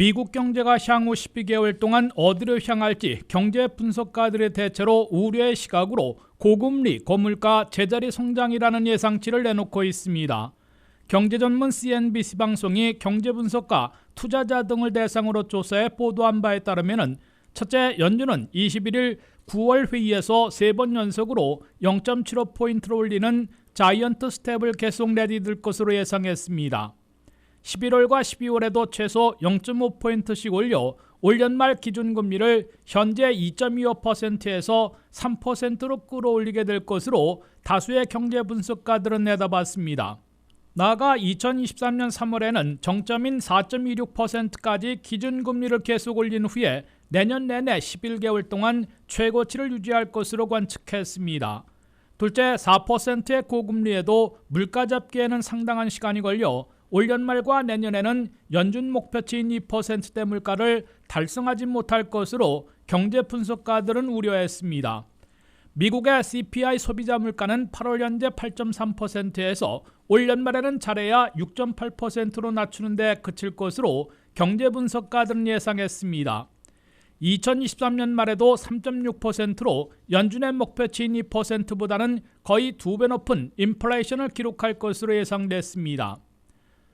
미국 경제가 향후 12개월 동안 어디로 향할지 경제 분석가들의 대체로 우려의 시각으로 고금리, 고물가, 제자리 성장이라는 예상치를 내놓고 있습니다. 경제 전문 CNBC 방송이 경제 분석가, 투자자 등을 대상으로 조사해 보도한 바에 따르면 첫째 연준은 21일 9월 회의에서 세번 연속으로 0.75포인트를 올리는 자이언트 스텝을 계속 내디딜 것으로 예상했습니다. 11월과 12월에도 최소 0.5포인트씩 올려 올 연말 기준금리를 현재 2.25%에서 3%로 끌어올리게 될 것으로 다수의 경제 분석가들은 내다봤습니다. 나아가 2023년 3월에는 정점인 4.26%까지 기준금리를 계속 올린 후에 내년 내내 11개월 동안 최고치를 유지할 것으로 관측했습니다. 둘째, 4%의 고금리에도 물가 잡기에는 상당한 시간이 걸려 올 연말과 내년에는 연준 목표치인 2%대 물가를 달성하지 못할 것으로 경제 분석가들은 우려했습니다. 미국의 CPI 소비자 물가는 8월 현재 8.3%에서 올 연말에는 잘해야 6.8%로 낮추는 데 그칠 것으로 경제 분석가들은 예상했습니다. 2023년 말에도 3.6%로 연준의 목표치인 2%보다는 거의 두 배 높은 인플레이션을 기록할 것으로 예상됐습니다.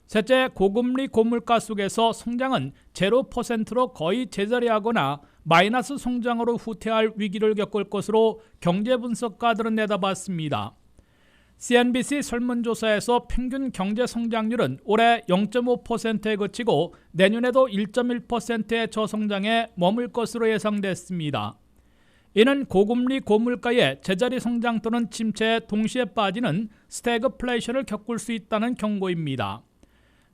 셋째, 고금리 고물가 속에서 성장은 0%로 거의 제자리하거나 마이너스 성장으로 후퇴할 위기를 겪을 것으로 경제 분석가들은 내다봤습니다. CNBC 설문조사에서 평균 경제 성장률은 올해 0.5%에 그치고 내년에도 1.1%의 저성장에 머물 것으로 예상됐습니다. 이는 고금리 고물가의 제자리 성장 또는 침체에 동시에 빠지는 스태그플레이션을 겪을 수 있다는 경고입니다.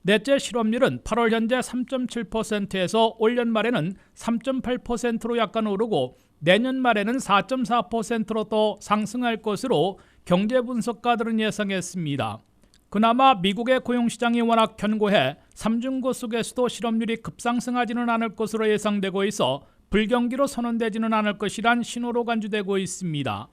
넷째 실업률은 8월 현재 3.7%에서 올 연 말에는 3.8%로 약간 오르고 내년 말에는 4.4%로 더 상승할 것으로 경제 분석가들은 예상했습니다. 그나마 미국의 고용시장이 워낙 견고해 3중고 속에서도 실업률이 급상승하지는 않을 것으로 예상되고 있어 불경기로 선언되지는 않을 것이란 신호로 간주되고 있습니다.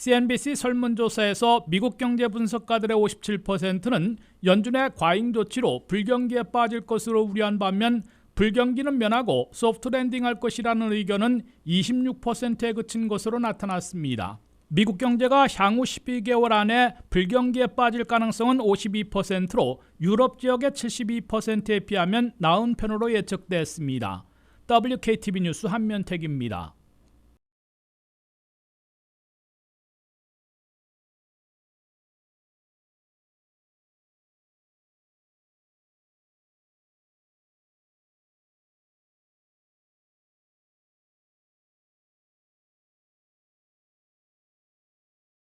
CNBC 설문조사에서 미국 경제 분석가들의 57%는 연준의 과잉 조치로 불경기에 빠질 것으로 우려한 반면 불경기는 면하고 소프트 랜딩할 것이라는 의견은 26%에 그친 것으로 나타났습니다. 미국 경제가 향후 12개월 안에 불경기에 빠질 가능성은 52%로 유럽 지역의 72%에 비하면 나은 편으로 예측됐습니다. WKTV 뉴스 한면택입니다.